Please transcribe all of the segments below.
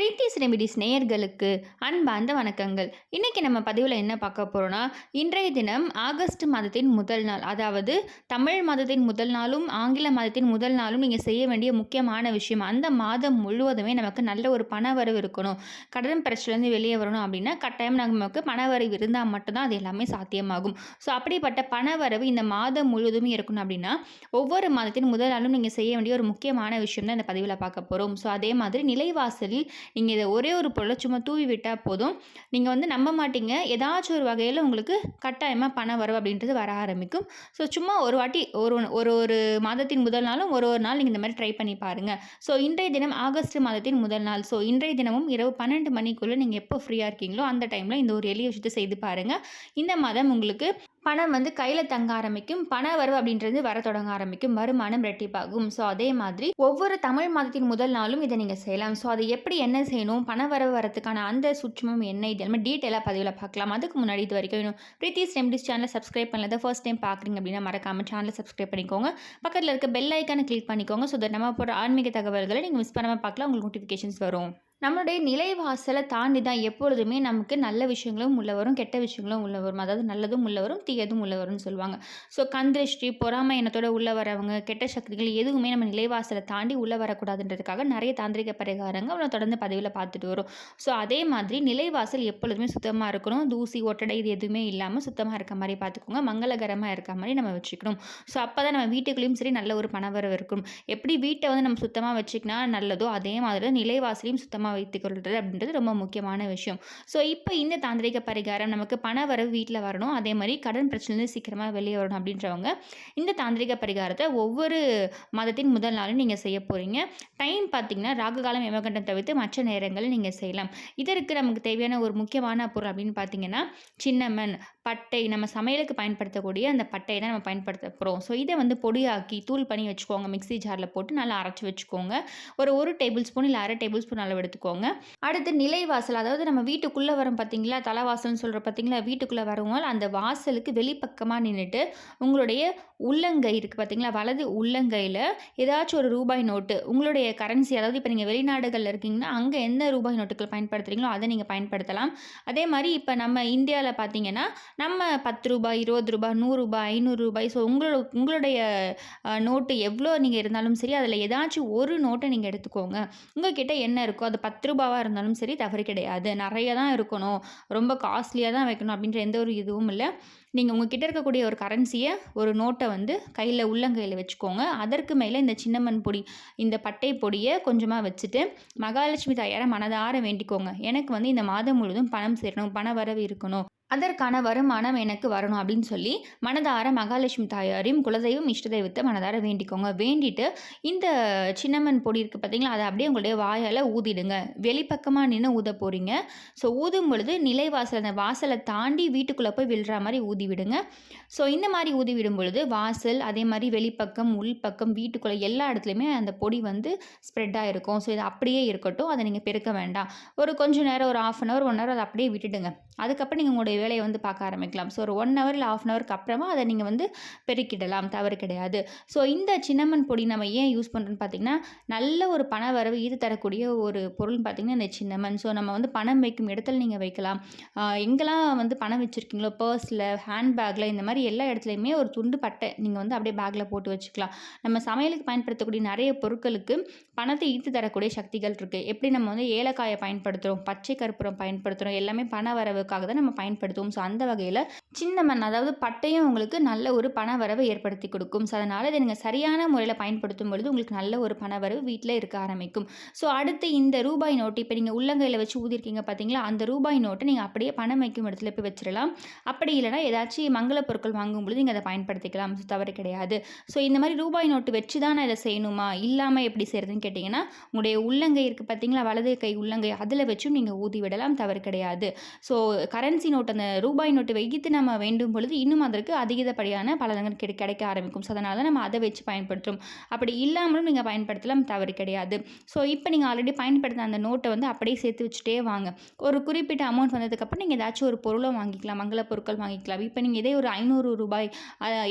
Preethi's remedies நேயர்களுக்கு அன்பார்ந்த வணக்கங்கள். இன்றைக்கி நம்ம பதிவில் என்ன பார்க்க போகிறோன்னா இன்றைய தினம் ஆகஸ்ட் மாதத்தின் முதல் நாள் அதாவது தமிழ் மாதத்தின் முதல் நாளும் ஆங்கில மாதத்தின் முதல் நாளும் நீங்கள் செய்ய வேண்டிய முக்கியமான விஷயம். அந்த மாதம் முழுவதுமே நமக்கு நல்ல ஒரு பண வரவு இருக்கணும். கடன் பிரச்சனைலேருந்து வெளியே வரணும் அப்படின்னா கட்டாயம் நமக்கு பண வரவு இருந்தால் மட்டும்தான் அது எல்லாமே சாத்தியமாகும். ஸோ அப்படிப்பட்ட பண வரவு இந்த மாதம் முழுவதுமே இருக்கணும் அப்படின்னா ஒவ்வொரு மாதத்தின் முதல் நாளும் நீங்கள் செய்ய வேண்டிய ஒரு முக்கியமான விஷயம் தான் இந்த பதிவில் பார்க்க போகிறோம் ஸோ அதே மாதிரி நிலைவாசலில் நீங்கள் இதை ஒரே ஒரு பொருளை சும்மா தூவி விட்டால் போதும். நீங்கள் வந்து நம்ப மாட்டீங்க. ஏதாச்சும் ஒரு வகையில் உங்களுக்கு கட்டாயமாக பணம் வரவு அப்படின்றது வர ஆரம்பிக்கும். ஸோ சும்மா ஒரு வாட்டி ஒரு ஒரு ஒரு மாதத்தின் முதல் நாளும் ஒரு ஒரு நாள் நீங்கள் இந்த மாதிரி ட்ரை பண்ணி பாருங்கள் ஸோ இன்றைய தினம் ஆகஸ்ட் மாதத்தின் முதல் நாள். ஸோ இன்றைய தினமும் இரவு பன்னெண்டு மணிக்குள்ளே நீங்கள் எப்போ ஃப்ரீயாக இருக்கீங்களோ அந்த டைமில் இந்த ஒரு எளிய விஷயத்தை செய்து பாருங்கள் இந்த மாதம் உங்களுக்கு பணம் வந்து கையில் தங்க ஆரம்பிக்கும். பண வரவு அப்படின்றது வர தொடங்க ஆரம்பிக்கும். வருமானம் ரெட்டிப்பாகும். ஸோ அதே மாதிரி ஒவ்வொரு தமிழ் மாதத்தின் முதல் நாளும் இதை நீங்கள் செய்யலாம். ஸோ அதை எப்படி என்ன செய்யணும்? பண வரவு வரதுக்கான அந்த சுட்சமும் என்ன? இது எல்லாமே டீட்டெயிலாக பதிவில் பார்க்கலாம். அதுக்கு முன்னாடி இது வரைக்கும் வேணும் பிரீத்திஸ் ரெம்டிஸ் சேனலை சப்ஸ்கிரைப் பண்ணல ஃபர்ஸ்ட் டைம் பார்க்குறீங்க அப்படின்னா மறக்காமல் சேனலை சப்ஸ்கிரைப் பண்ணிக்கோங்க. பக்கத்தில் இருக்க பெல் ஐக்கானை கிளிக் பண்ணிக்கோங்க. ஸோ தட் நம்ம போகிற ஆன்மீக தகவல்களை நீங்கள் மிஸ் பண்ணாமல் பார்க்கலாம். உங்களுக்கு நோட்டிஃபிகேஷன்ஸ் வரும். நம்மளுடைய நிலைவாசலை தாண்டி தான் எப்பொழுதுமே நமக்கு நல்ல விஷயங்களும் உள்ள வரும் கெட்ட விஷயங்களும் உள்ள வரும். அதாவது நல்லதும் உள்ள வரும் தீயதும் உள்ள வரும்னு சொல்லுவாங்க. ஸோ கந்திருஷ்டி பொறாமை எண்ணத்தோட உள்ளே வரவங்க கெட்ட சக்திகள் எதுவுமே நம்ம நிலைவாசலை தாண்டி உள்ளே வரக்கூடாதுன்றதுக்காக நிறைய தாந்திரிக பரிகாரங்கள் அவனை தொடர்ந்து பதிவில் பார்த்துட்டு வரும். ஸோ அதே மாதிரி நிலைவாசல் எப்பொழுதுமே சுத்தமாக இருக்கணும். தூசி ஒட்டடை இது எதுவுமே இல்லாமல் சுத்தமாக இருக்க மாதிரி பார்த்துக்கோங்க. மங்களகரமாக இருக்க மாதிரி நம்ம வச்சுக்கணும். ஸோ அப்போ தான் நம்ம வீட்டுக்குள்ளேயும் சரி நல்ல ஒரு பணவரவு இருக்கும். எப்படி வீட்டை வந்து நம்ம சுத்தமாக வச்சுக்கினா நல்லதோ அதே மாதிரி நிலைவாசலையும் சுத்தமாக பத்திரமாக வைத்துக்கொள்வது அப்படின்றது ரொம்ப முக்கியமான விஷயம். ஸோ இப்போ இந்த தாந்திரிக பரிகாரம் நமக்கு பண வரவு வீட்டில் வரணும். அதே மாதிரி கடன் பிரச்சனையிலேருந்து சீக்கிரமாக வெளியே வரணும் அப்படின்றவங்க இந்த தாந்திரிக பரிகாரத்தை ஒவ்வொரு மாதத்தின் முதல் நாளும் நீங்கள் செய்ய போகிறீங்க டைம் பார்த்தீங்கன்னா ராகுகாலம் யமகண்டம் தவிர்த்து மற்ற நேரங்களில் நீங்கள் செய்யலாம். இதற்கு நமக்கு தேவையான ஒரு முக்கியமான பொருள் அப்படின்னு பார்த்தீங்கன்னா சின்னமன் பட்டை. நம்ம சமையலுக்கு பயன்படுத்தக்கூடிய அந்த பட்டையை தான் நம்ம பயன்படுத்த போகிறோம் ஸோ இதை வந்து பொடியாக்கி தூள் பண்ணி வச்சுக்கோங்க. மிக்சி ஜாரில் போட்டு நல்லா அரைச்சி வச்சுக்கோங்க. ஒரு ஒரு டேபிள் ஸ்பூன் இல்லை அரை டேபிள் ஸ்பூன் அளவு எடுத்து வச்சுக்கோங்க. அடுத்து நிலைவாசல் அதாவது நம்ம வீட்டுக்குள்ளே வரும் பார்த்தீங்களா தலைவாசல்னு சொல்கிற பார்த்தீங்களா வீட்டுக்குள்ளே வரவங்க அந்த வாசலுக்கு வெளிப்பக்கமாக நின்றுட்டு உங்களுடைய உள்ளங்கை இருக்குது பார்த்தீங்களா வலது உள்ளங்கையில் ஏதாச்சும் ஒரு ரூபாய் நோட்டு உங்களுடைய கரன்சி அதாவது இப்போ நீங்கள் வெளிநாடுகளில் இருக்கீங்கன்னா அங்கே எந்த ரூபாய் நோட்டுகள் பயன்படுத்துகிறீங்களோ அதை நீங்கள் பயன்படுத்தலாம். அதே மாதிரி இப்போ நம்ம இந்தியாவில் பார்த்தீங்கன்னா நம்ம பத்து ரூபாய் இருபது ரூபாய் நூறுரூபாய் ஐநூறு ரூபாய் ஸோ உங்களோட உங்களுடைய நோட்டு எவ்வளோ நீங்கள் இருந்தாலும் சரி அதில் ஏதாச்சும் ஒரு நோட்டை நீங்கள் எடுத்துக்கோங்க. உங்கள்கிட்ட என்ன இருக்கோ அதை பத்து ரூபாவாக இருந்தாலும் சரி தவறு கிடையாது. நிறைய தான் இருக்கணும். ரொம்ப காஸ்ட்லியாக தான் வைக்கணும் அப்படின்ற எந்த ஒரு இதுவும் இல்லை. நீங்கள் உங்ககிட்ட இருக்கக்கூடிய ஒரு கரன்சியை ஒரு நோட்டை வந்து கையில் உள்ளங்கையில் வச்சுக்கோங்க. அதற்கு மேலே இந்த சின்னம்மன் பொடி இந்த பட்டை பொடியை கொஞ்சமாக வச்சுட்டு மகாலட்சுமி தாயாரை மனதார வேண்டிக்கோங்க. எனக்கு வந்து இந்த மாதம் முழுவதும் பணம் சேரணும் பண வரவு இருக்கணும். அதற்கான வருமானம் எனக்கு வரணும் அப்படின்னு சொல்லி மனதார மகாலட்சுமி தாயாரையும் குலதெய்வம் இஷ்ட தெய்வத்தை மனதார வேண்டிக்கோங்க. வேண்டிட்டு இந்த சின்னம்மன் பொடி இருக்குது பார்த்தீங்களா அதை அப்படியே உங்களுடைய வாயால் ஊதிடுங்க. வெளிப்பக்கமாக நின்று ஊத போகிறீங்க ஸோ ஊதும் பொழுது நிலைவாசல் அந்த வாசலை தாண்டி வீட்டுக்குள்ளே போய் விழுற மாதிரி ஊதி விடுங்க ஸோ இந்த மாதிரி ஊதி விடும் பொழுது வாசல் அதே மாதிரி வெளிப்பக்கம் உள்பக்கம் வீட்டுக்குள்ளே எல்லா இடத்துலையுமே அந்த பொடி வந்து ஸ்ப்ரெட்டாக இருக்கும். ஸோ இது அப்படியே இருக்கட்டும். அதை நீங்கள் பெருக்க வேண்டாம். ஒரு கொஞ்சம் நேரம் ஒரு half an hour one hour அதை அப்படியே விட்டுடுங்க. அதுக்கப்புறம் நீங்கள் உங்களுடைய வேலையை வந்து பார்க்க ஆரம்பிக்கலாம். ஸோ ஒரு ஒன் ஹவர் இல்லை ஆஃப் அன் ஹவருக்கு அப்புறமா அதை நீங்கள் வந்து பெருக்கிடலாம். தவறு கிடையாது. ஸோ இந்த சின்னமன் பொடி நம்ம ஏன் யூஸ் பண்ணுறோன்னு பார்த்தீங்கன்னா நல்ல ஒரு பண வரவு ஈடு தரக்கூடிய ஒரு பொருள்னு பார்த்திங்கன்னா இந்த சின்னமன் ஸோ நம்ம வந்து பணம் வைக்கும் இடத்துல நீங்கள் வைக்கலாம். எங்கெல்லாம் வந்து பணம் வச்சுருக்கீங்களோ பர்ஸில் ஹேண்ட்பேக்கில் இந்த மாதிரி எல்லா இடத்துலையுமே ஒரு துண்டு பட்டை நீங்கள் வந்து அப்படியே பேக்கில் போட்டு வச்சுக்கலாம். நம்ம சமையலுக்கு பயன்படுத்தக்கூடிய நிறைய பொருட்களுக்கு பணத்தை ஈர்த்து தரக்கூடிய சக்திகள் இருக்குது எப்படி நம்ம வந்து ஏலக்காயை பயன்படுத்துகிறோம் பச்சை கருப்புரம் பயன்படுத்துகிறோம் எல்லாமே பண வரவுக்காக தான் நம்ம பயன்படுத்துவோம். ஸோ அந்த வகையில் சின்ன மண் அதாவது பட்டையும் உங்களுக்கு நல்ல ஒரு பண வரவை ஏற்படுத்தி கொடுக்கும். ஸோ அதனால் இதை நீங்கள் சரியான முறையில் பயன்படுத்தும் பொழுது உங்களுக்கு நல்ல ஒரு பண வரவு வீட்டில் இருக்க ஆரம்பிக்கும். ஸோ அடுத்து இந்த ரூபாய் நோட்டு இப்போ நீங்கள் உள்ளங்கையில் வச்சு ஊதிருக்கீங்க பார்த்தீங்களா அந்த ரூபாய் நோட்டை நீங்கள் அப்படியே பணம் வைக்கும் இடத்துல போய் வச்சிடலாம். அப்படி இல்லைனா ஏதாச்சும் மங்கள பொருட்கள் வாங்கும் பொழுது நீங்கள் அதை பயன்படுத்திக்கலாம். ஸோ தவறு கிடையாது. ஸோ இந்த மாதிரி ரூபாய் நோட்டு வச்சு தான் நான் இதை செய்யணுமா? இல்லாமல் எப்படி செய்கிறதுன்னு கேட்டிங்கன்னா உங்களுடைய உள்ளங்கை இருக்குது பார்த்தீங்களா? வலது கை உள்ளங்கை அதில் வச்சும் நீங்கள் ஊதி விடலாம். தவறு கிடையாது. ஸோ கரன்சி நோட்டு அந்த ரூபாய் நோட்டு வைத்து நம்ம வேண்டும் பொழுது இன்னும் அதற்கு அதிகப்படியான பலன்கள் கிடை கிடைக்க ஆரம்பிக்கும். ஸோ அதனால் நம்ம அதை வச்சு பயன்படுத்துகிறோம் அப்படி இல்லாமலும் நீங்கள் பயன்படுத்தலாம். தவறு கிடையாது. ஸோ இப்போ நீங்கள் ஆல்ரெடி பயன்படுத்த அந்த நோட்டை வந்து அப்படியே சேர்த்து வச்சுட்டே வாங்க. ஒரு குறிப்பிட்ட அமௌண்ட் வந்ததுக்கப்புறம் நீங்கள் ஏதாச்சும் ஒரு பொருளை வாங்கிக்கலாம். மங்கள பொருட்கள் வாங்கிக்கலாம். இப்போ நீங்கள் இதே ஒரு ஐநூறு ரூபாய்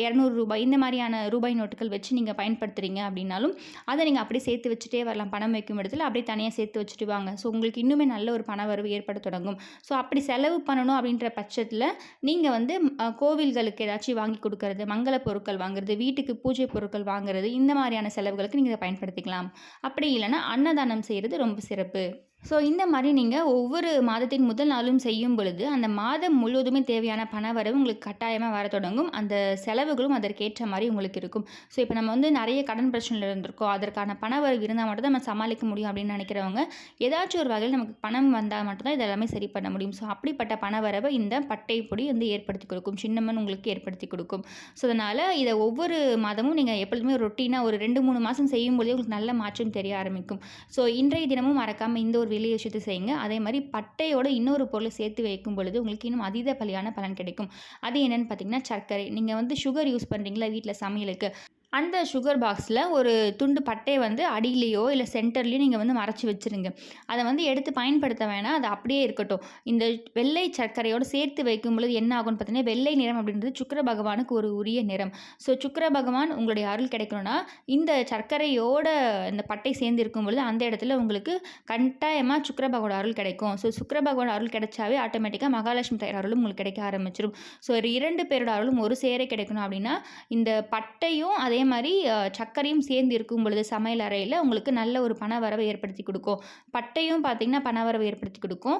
இரநூறு ரூபாய் இந்த மாதிரியான ரூபாய் நோட்டுகள் வச்சு நீங்கள் பயன்படுத்துகிறீங்க அப்படின்னாலும் அதை நீங்கள் அப்படியே சேர்த்து வச்சுட்டே வரலாம். பணம் வைக்கும் இடத்துல அப்படியே தனியாக சேர்த்து வச்சுட்டு வாங்க. ஸோ உங்களுக்கு இன்னுமே நல்ல ஒரு பண வரவு ஏற்பட தொடங்கும். ஸோ அப்படி செலவு பண்ணணும் அப்படின்ற பட்சத்தில் நீங்கள் வந்து கோவில்களுக்கு ஏதாச்சும் வாங்கி கொடுக்கறது மங்கள பொருட்கள் வாங்குறது வீட்டுக்கு பூஜை பொருட்கள் வாங்குறது இந்த மாதிரியான செலவுகளுக்கு நீங்கள் இதை பயன்படுத்திக்கலாம். அப்படி இல்லைன்னா அன்னதானம் செய்கிறது ரொம்ப சிறப்பு. ஸோ இந்த மாதிரி நீங்கள் ஒவ்வொரு மாதத்தின் முதல் நாளும் செய்யும் பொழுது அந்த மாதம் முழுவதுமே தேவையான பண வரவு உங்களுக்கு கட்டாயமாக வர தொடங்கும். அந்த செலவுகளும் அதற்கேற்ற மாதிரி உங்களுக்கு இருக்கும். ஸோ இப்போ நம்ம வந்து நிறைய கடன் பிரச்சனையில் இருந்திருக்கோம். அதற்கான பண வரவு இருந்தால் மட்டும் தான் நம்ம சமாளிக்க முடியும் அப்படின்னு நினைக்கிறவங்க ஏதாச்சும் ஒரு வகையில் நமக்கு பணம் வந்தால் மட்டும்தான் இதெல்லாமே சரி பண்ண முடியும். ஸோ அப்படிப்பட்ட பண வரவை இந்த பட்டை பொடி வந்து ஏற்படுத்தி கொடுக்கும். சின்னமன் உங்களுக்கு ஏற்படுத்தி கொடுக்கும். ஸோ அதனால் இதை ஒவ்வொரு மாதமும் நீங்கள் எப்பொழுதுமே ரொட்டீனாக ஒரு ரெண்டு மூணு மாதம் செய்யும் பொழுதே உங்களுக்கு நல்ல மாற்றம் தெரிய ஆரம்பிக்கும். ஸோ இன்றைய தினமும் மறக்காமல் இந்த ஒரு வெளிய விஷயத்தை செய்யுங்க. அதே மாதிரி பட்டையோட இன்னொரு பொருளை சேர்த்து வைக்கும் பொழுது உங்களுக்கு இன்னும் அதீத பலியான பலன் கிடைக்கும். அது என்னன்னு பார்த்தீங்கன்னா சர்க்கரை. நீங்கள் வந்து சுகர் யூஸ் பண்ணுறீங்களா வீட்டில் சமையலுக்கு? அந்த சுகர் பாக்ஸில் ஒரு துண்டு பட்டையை வந்து அடியிலையோ இல்லை சென்டர்லேயோ நீங்கள் வந்து மறைச்சி வச்சுருங்க. அதை வந்து எடுத்து பயன்படுத்த வேணாம். அது அப்படியே இருக்கட்டும். இந்த வெள்ளை சர்க்கரையோடு சேர்த்து வைக்கும் பொழுது என்ன ஆகும்னு பார்த்தீங்கன்னா வெள்ளை நிறம் அப்படின்றது சுக்கர பகவானுக்கு ஒரு உரிய நிறம். ஸோ சுக்கர பகவான் உங்களுடைய அருள் கிடைக்கணும்னா இந்த சர்க்கரையோட இந்த பட்டை சேர்ந்து இருக்கும் பொழுது அந்த இடத்துல உங்களுக்கு கட்டாயமாக சுக்கர பகவான் அருள் கிடைக்கும். ஸோ சுக்கர பகவான் அருள் கிடைச்சாவே ஆட்டோமேட்டிக்காக மகாலட்சுமி தாயார் அருளும் உங்களுக்கு கிடைக்க ஆரம்பிச்சிடும் ஸோ ஒரு இரண்டு பேரோட அருளும் ஒரு சேரே கிடைக்கணும் அப்படின்னா இந்த பட்டையும் அதே அதே மாதிரி சர்க்கரையும் சேர்ந்து இருக்கும் பொழுது சமையல் அறையில் உங்களுக்கு நல்ல ஒரு பண வரவை ஏற்படுத்தி கொடுக்கும். பட்டையும் பார்த்திங்கன்னா பணவரவை ஏற்படுத்தி கொடுக்கும்.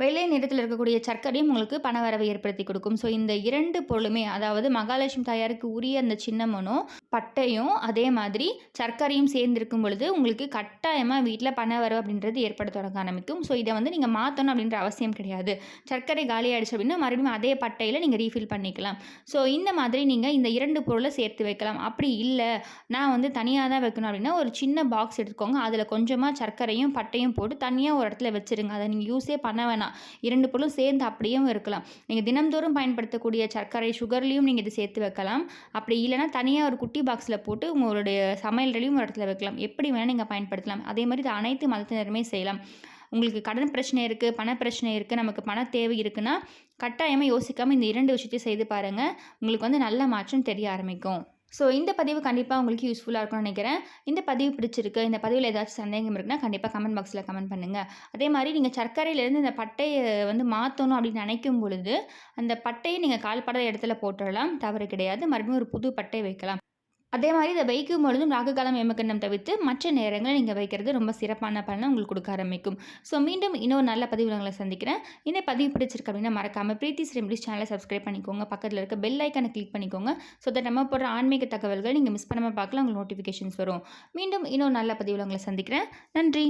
வெள்ளை நிறத்தில் இருக்கக்கூடிய சர்க்கரையும் உங்களுக்கு பணவரவை ஏற்படுத்தி கொடுக்கும். ஸோ இந்த இரண்டு பொருளுமே அதாவது மகாலட்சுமி தாயாருக்கு உரிய அந்த சின்னமனும் பட்டையும் அதே மாதிரி சர்க்கரையும் சேர்ந்திருக்கும் பொழுது உங்களுக்கு கட்டாயமாக வீட்டில் பணவரவு அப்படின்றது ஏற்பட தொடங்க ஆரம்பிக்கும். ஸோ இதை வந்து நீங்கள் மாற்றணும் அப்படின்ற அவசியம் கிடையாது. சர்க்கரை காலி ஆயிடுச்சு அப்படின்னா மறுபடியும் அதே பட்டையில் நீங்கள் ரீஃபில் பண்ணிக்கலாம். ஸோ இந்த மாதிரி நீங்கள் இந்த இரண்டு பொருளை சேர்த்து வைக்கலாம். அப்படி இல்லை நான் வந்து தனியாக தான் வைக்கணும் அப்படின்னா ஒரு சின்ன பாக்ஸ் எடுத்துக்கோங்க. அதில் கொஞ்சமாக சர்க்கரையும் பட்டையும் போட்டு தனியாக ஒரு இடத்துல வச்சுருங்க. அதை நீங்கள் யூஸே பண்ண வேணாம். இரண்டு பொருளும் சேர்ந்து அப்படியும் இருக்கலாம். நீங்கள் தினம்தோறும் பயன்படுத்தக்கூடிய சர்க்கரை சுகர்லேயும் நீங்கள் இது சேர்த்து வைக்கலாம். அப்படி இல்லைன்னா தனியாக ஒரு குட்டி பாக்ஸில் போட்டு உங்களுடைய சமையல்லையும் ஒரு இடத்துல வைக்கலாம். எப்படி வேணால் நீங்கள் பயன்படுத்தலாம். அதே மாதிரி இது அனைத்து மதத்தினருமே செய்யலாம். உங்களுக்கு கடன் பிரச்சனை இருக்குது பண பிரச்சனை இருக்குது நமக்கு பண தேவை இருக்குன்னா கட்டாயமாக யோசிக்காமல் இந்த இரண்டு விஷயத்தையும் செய்து பாருங்கள் உங்களுக்கு வந்து நல்ல மாற்றம் தெரிய ஆரம்பிக்கும். ஸோ இந்த பதிவு கண்டிப்பாக உங்களுக்கு யூஸ்ஃபுல்லாக இருக்கும்னு நினைக்கிறேன். இந்த பதிவு பிடிச்சிருக்கு இந்த பதிவில் ஏதாச்சும் சந்தேகம் இருக்குன்னா கண்டிப்பாக கமெண்ட் பாக்ஸில் கமெண்ட் பண்ணுங்கள் அதே மாதிரி நீங்கள் சர்க்கரையிலேருந்து இந்த பட்டையை வந்து மாற்றணும் அப்படின்னு நினைக்கும் பொழுது அந்த பட்டையை நீங்கள் கால்படாத இடத்துல போட்டுடலாம். தவறு கிடையாது. மறுபடியும் ஒரு புது பட்டை வைக்கலாம். அதே மாதிரி இதை வைக்கும் பொழுதும் ராகுகாலம் எமக்கண்ணம் தவிர்த்து மற்ற நேரங்களில் நீங்கள் வைக்கிறது ரொம்ப சிறப்பான பலனை உங்களுக்கு கொடுக்க ஆரம்பிக்கும். ஸோ மீண்டும் இன்னொரு நல்ல பதிவு உங்களை சந்திக்கிறேன். இந்த பதிவு பிடிச்சிருக்கு அப்படின்னா மறக்காமல் பிரீத்தி ரெமடிஸ் சேனலை சப்ஸ்கிரைப் பண்ணிக்கோங்க. பக்கத்தில் இருக்க பெல் ஐக்கானை கிளிக் பண்ணிக்கோங்க. ஸோ தட் நம்ம போடுற ஆன்மீக தகவல்கள் நீங்கள் மிஸ் பண்ணாமல் பார்க்கலாம் உங்களுக்கு நோட்டிஃபிகேஷன்ஸ் வரும். மீண்டும் இன்னொரு நல்ல பதிவில் உங்களை சந்திக்கிறேன். நன்றி.